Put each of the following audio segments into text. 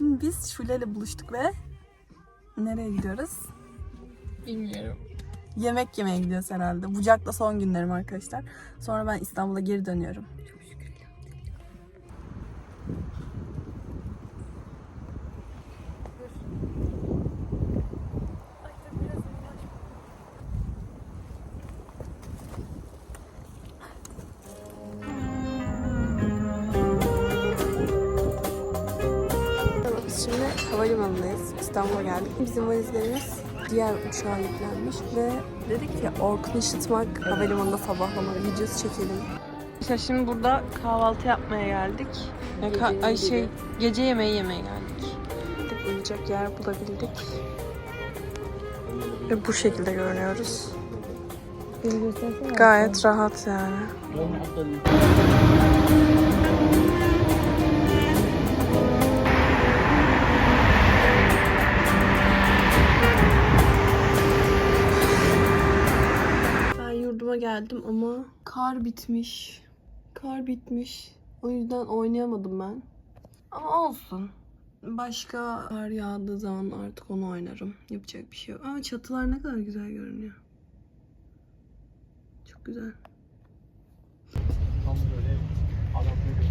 Şimdi biz Şule ile buluştuk ve nereye gidiyoruz? Bilmiyorum. Yemek yemeye gidiyoruz herhalde. Bucak'ta son günlerim arkadaşlar. Sonra ben İstanbul'a geri dönüyorum. Biz şimdi havalimanındayız. İstanbul'a geldik. Bizim valizlerimiz diğer uçağa yüklenmiş ve dedik ki Orkun Işıtmak havalimanında sabahlama videosu çekelim. İşte şimdi burada kahvaltı yapmaya geldik. Ya ka- ay şey gece yemeği yemeye geldik. Uyuyacak yer bulabildik. Ve bu şekilde görünüyoruz. Gayet rahat yani. Yurduma geldim ama kar bitmiş. Kar bitmiş. O yüzden oynayamadım ben. Ama olsun. Başka kar yağdığı zaman artık onu oynarım. Yapacak bir şey yok. Ama çatılar ne kadar güzel görünüyor. Çok güzel. Tam böyle adam böyle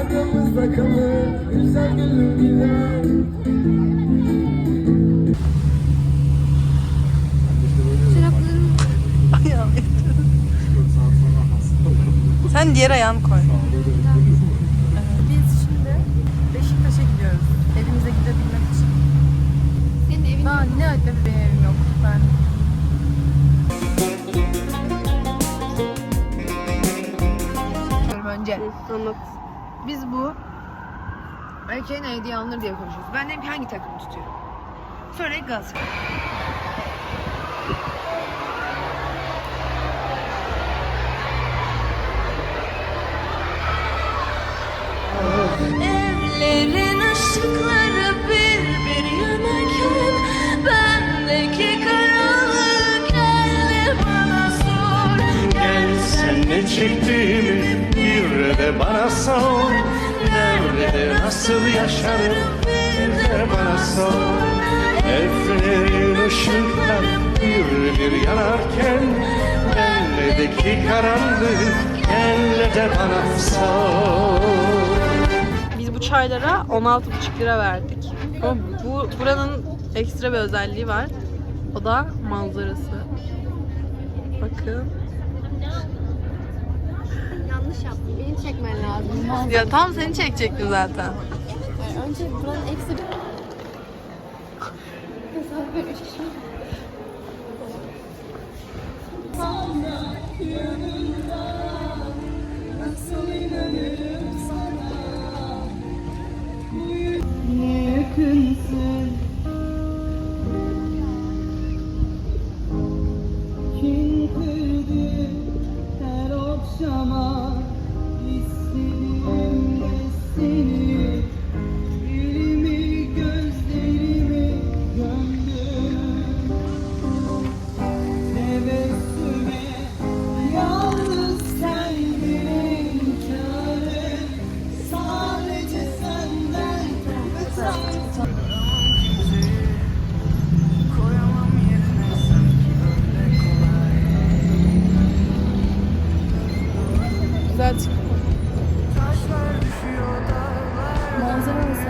aramızda kalır Güzel gülüm gider Sen diğer ayağını koy. Biz şimdi Beşiktaş'a gidiyoruz. Evimize gidebilmek için. Senin evin Daha ne öyle bir evim yok. Ben önce. anlat. Biz bu erkeğin hediye alınır diye konuşuyoruz. Ben dedim ki hangi takımı tutuyorum? Sonra Galatasaray. Ne çektiğimi de bana sor Nerede nasıl yaşarım bir de bana sor Evlerin ışıklar bir bir yanarken Bendeki karanlık gel de bana sor Biz bu çaylara 16,5 lira verdik. Ama bu buranın ekstra bir özelliği var. O da manzarası. Bakın. Yaptım. Beni çekmen lazım. Ya tam seni çekecektim zaten. Önce buranın eksi bir... Mesela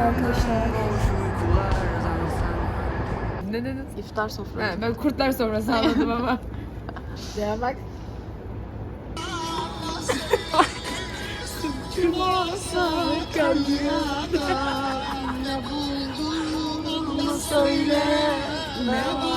arkadaşlar? Ne dedin? İftar sofrası. Ben kurtlar sofrası anladım ama. ya bak. Söyle ne